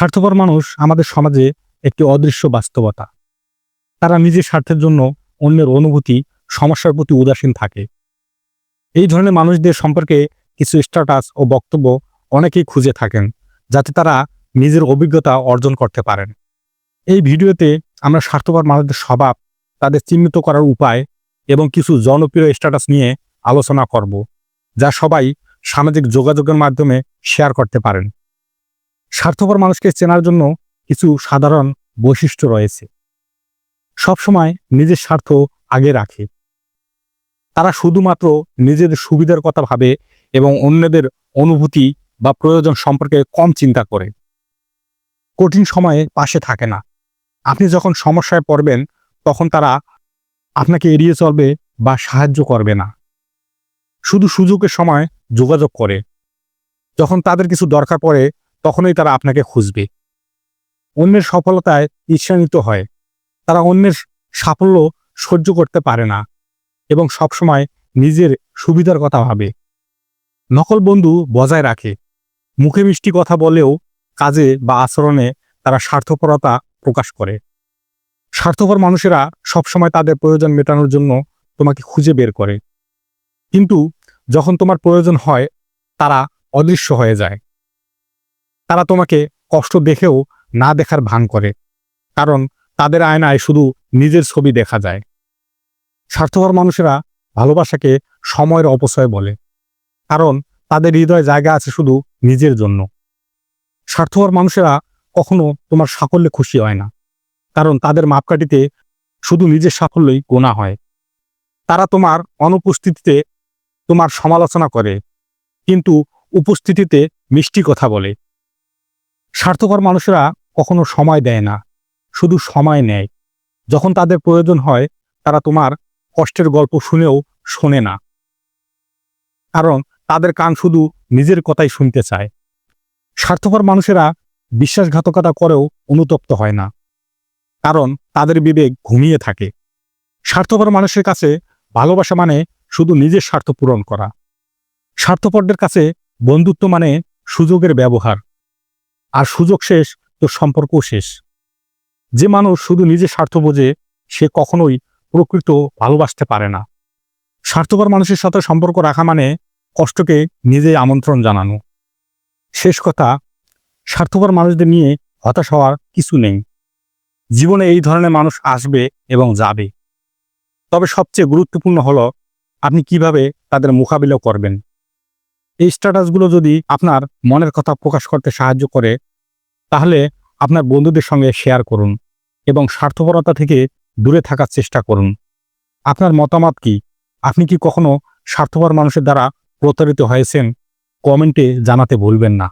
স্বার্থপর মানুষ আমাদের সমাজে একটি অদৃশ্য বাস্তবতা। তারা নিজের স্বার্থের জন্য অন্যের অনুভূতি, সমস্যার প্রতি উদাসীন থাকে। এই ধরনের মানুষদের সম্পর্কে কিছু স্ট্যাটাস ও বক্তব্য অনেকেই খুঁজে থাকেন, যাতে তারা নিজের অভিজ্ঞতা অর্জন করতে পারেন। এই ভিডিওতে আমরা স্বার্থপর মানুষদের স্বভাব, তাদের চিহ্নিত করার উপায় এবং কিছু জনপ্রিয় স্ট্যাটাস নিয়ে আলোচনা করব, যা সবাই সামাজিক যোগাযোগের মাধ্যমে শেয়ার করতে পারেন। স্বার্থপর মানুষকে চেনার জন্য কিছু সাধারণ বৈশিষ্ট্য রয়েছে। সবসময় নিজের স্বার্থ আগে রাখে। তারা শুধুমাত্র নিজেদের সুবিধার কথা ভাবে এবং অন্যদের অনুভূতি বা প্রয়োজন সম্পর্কে কম চিন্তা করে। কঠিন সময়ে পাশে থাকে না। আপনি যখন সমস্যায় পড়বেন, তখন তারা আপনাকে এড়িয়ে চলবে বা সাহায্য করবে না। শুধু সুযোগের সময় যোগাযোগ করে। যখন তাদের কিছু দরকার পড়ে তখনই তারা আপনাকে খুঁজবে। অন্যের সফলতায় ঈর্ষান্বিত হয়। তারা অন্যের সাফল্য সহ্য করতে পারে না এবং সবসময় নিজের সুবিধার কথা ভাবে। নকল বন্ধু বজায় রাখে। মুখে মিষ্টি কথা বলেও কাজে বা আচরণে তারা স্বার্থপরতা প্রকাশ করে। স্বার্থপর মানুষেরা সবসময় তাদের প্রয়োজন মেটানোর জন্য তোমাকে খুঁজে বের করে। কিন্তু যখন তোমার প্রয়োজন হয়, তারা অদৃশ্য হয়ে যায়। তারা তোমাকে কষ্ট দেখেও না দেখার ভান করে, কারণ তাদের আয়নায় শুধু নিজের ছবি দেখা যায়। স্বার্থপর মানুষেরা ভালোবাসাকে সময়ের অপচয় বলে, কারণ তাদের হৃদয় জায়গা আছে শুধু নিজের জন্য। স্বার্থপর মানুষেরা কখনো তোমার সাফল্যে খুশি হয় না, কারণ তাদের মাপকাঠিতে শুধু নিজের সাফল্যই গোনা হয়। তারা তোমার অনুপস্থিতিতে তোমার সমালোচনা করে, কিন্তু উপস্থিতিতে মিষ্টি কথা বলে। স্বার্থপর মানুষেরা কখনো সময় দেয় না, শুধু সময় নেয়। যখন তাদের প্রয়োজন হয়, তারা তোমার কষ্টের গল্প শুনেও শোনে না। কারণ তাদের কান শুধু নিজের কথাই শুনতে চায়। স্বার্থপর মানুষেরা বিশ্বাসঘাতকতা করেও অনুতপ্ত হয় না, কারণ তাদের বিবেক ঘুমিয়ে থাকে। স্বার্থপর মানুষের কাছে ভালোবাসা মানে শুধু নিজের স্বার্থ পূরণ করা। স্বার্থপরদের কাছে বন্ধুত্ব মানে সুযোগের ব্যবহার। আর সুযোগ শেষ তো সম্পর্কও শেষ। যে মানুষ শুধু নিজের স্বার্থ বোঝে সে কখনোই প্রকৃত ভালোবাসতে পারে না। স্বার্থপর মানুষের সাথে সম্পর্ক রাখা মানে কষ্টকে নিজে আমন্ত্রণ জানানো। শেষ কথা, স্বার্থপর মানুষদের নিয়ে হতাশ হওয়ার কিছু নেই। জীবনে এই ধরনের মানুষ আসবে এবং যাবে। তবে সবচেয়ে গুরুত্বপূর্ণ হলো, আপনি কীভাবে তাদের মোকাবিলা করবেন। এই স্ট্যাটাসগুলো যদি আপনার মনের কথা প্রকাশ করতে সাহায্য করে, তাহলে আপনার বন্ধুদের সঙ্গে শেয়ার করুন এবং স্বার্থপরতা থেকে দূরে থাকার চেষ্টা করুন। আপনার মতামত কি? আপনি কি কখনো স্বার্থপর মানুষের দ্বারা প্রতারিত হয়েছেন? কমেন্টে জানাতে ভুলবেন না।